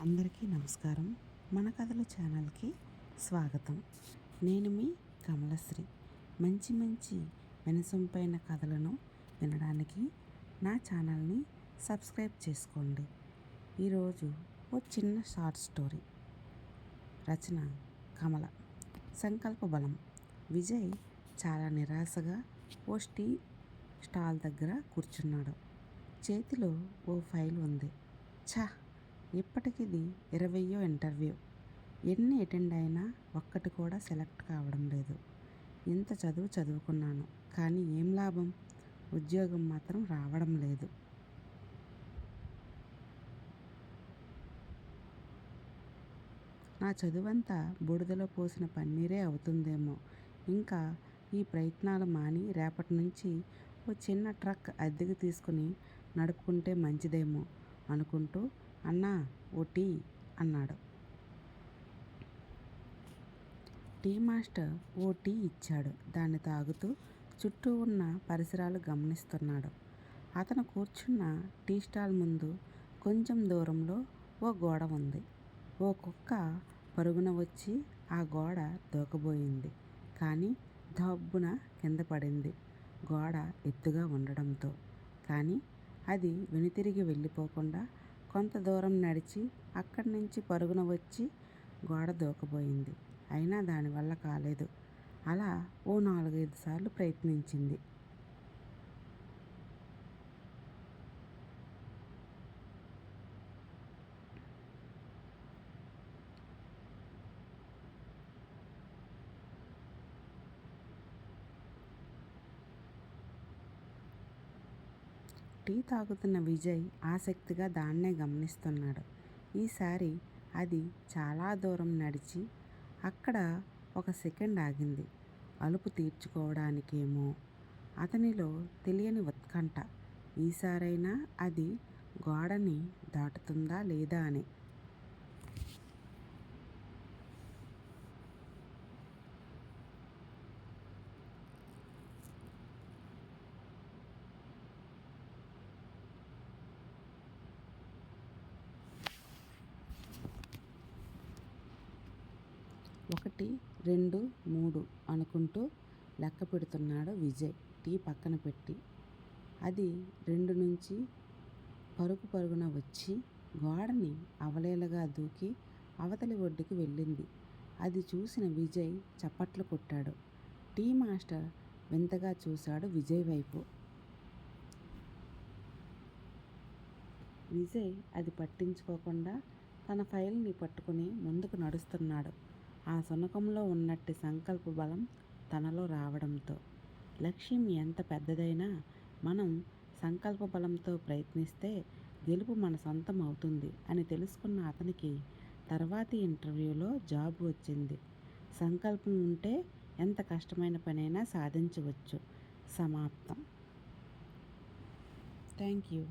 అందరికీ నమస్కారం. మన కథల ఛానల్కి స్వాగతం. నేను మీ కమలశ్రీ. మంచి మంచి వినసొంపైన కథలను వినడానికి నా ఛానల్ని సబ్స్క్రైబ్ చేసుకోండి. ఈరోజు ఓ చిన్న షార్ట్ స్టోరీ. రచన కమల. సంకల్ప బలం. విజయ్ చాలా నిరాశగా ఓ స్టీ స్టాల్ దగ్గర కూర్చున్నాడు. చేతిలో ఓ ఫైల్ ఉంది. ఛా! ఇప్పటికిది ఇరవయో ఇంటర్వ్యూ. ఎన్ని అటెండ్ అయినా ఒక్కటి కూడా సెలెక్ట్ కావడం లేదు. ఇంత చదువు చదువుకున్నాను. కానీ ఏం లాభం? ఉద్యోగం మాత్రం రావడం లేదు. నా చదువంతా బూడిదలో పోసిన పన్నీరే అవుతుందేమో. ఇంకా ఈ ప్రయత్నాలు మాని రేపటి నుంచి ఓ చిన్న ట్రక్ అద్దెకు తీసుకుని నడుపుకుంటే మంచిదేమో అనుకుంటూ అన్నా ఓ టీ అన్నాడు. టీ మాస్టర్ ఓ టీ ఇచ్చాడు. దాన్ని తాగుతూ చుట్టూ ఉన్న పరిసరాలు గమనిస్తున్నాడు. అతను కూర్చున్న టీ స్టాల్ ముందు కొంచెం దూరంలో ఓ గోడ ఉంది. ఓ కుక్క పరుగున వచ్చి ఆ గోడ దూకబోయింది. కానీ దబ్బున కింద పడింది. గోడ ఎత్తుగా ఉండడంతో. కానీ అది వెనుతిరిగి వెళ్ళిపోకుండా కొంత దూరం నడిచి అక్కడి నుంచి పరుగున వచ్చి గోడ దూకబోయింది. అయినా దానివల్ల కాలేదు. అలా ఓ నాలుగైదు సార్లు ప్రయత్నించింది. టీ తాగుతున్న విజయ్ ఆసక్తిగా దాన్నే గమనిస్తున్నాడు. ఈసారి అది చాలా దూరం నడిచి అక్కడ ఒక సెకండ్ ఆగింది. అలుపు తీర్చుకోవడానికేమో అతనిలో తెలియని ఉత్కంఠ. ఈసారైనా అది గోడని దాటుతుందా లేదా అని ఒకటి రెండు మూడు అనుకుంటూ లెక్క పెడుతున్నాడు విజయ్. టీ పక్కన పెట్టి. అది రెండు నుంచి పరుగు పరుగున వచ్చి గోడని అవలేలగా దూకి అవతలి ఒడ్డుకి వెళ్ళింది. అది చూసిన విజయ్ చప్పట్లు కొట్టాడు. టీ మాస్టర్ వింతగా చూశాడు విజయ్ వైపు. విజయ్ అది పట్టించుకోకుండా తన ఫైల్ని పట్టుకుని ముందుకు నడుస్తున్నాడు. ఆ శునకంలో ఉన్నట్టు సంకల్ప బలం తనలో రావడంతో. లక్ష్యం ఎంత పెద్దదైనా మనం సంకల్ప బలంతో ప్రయత్నిస్తే గెలుపు మన సొంతం అవుతుంది అని తెలుసుకున్న అతనికి తర్వాతి ఇంటర్వ్యూలో జాబ్ వచ్చింది. సంకల్పం ఉంటే ఎంత కష్టమైన పనైనా సాధించవచ్చు. సమాప్తం. Thank you.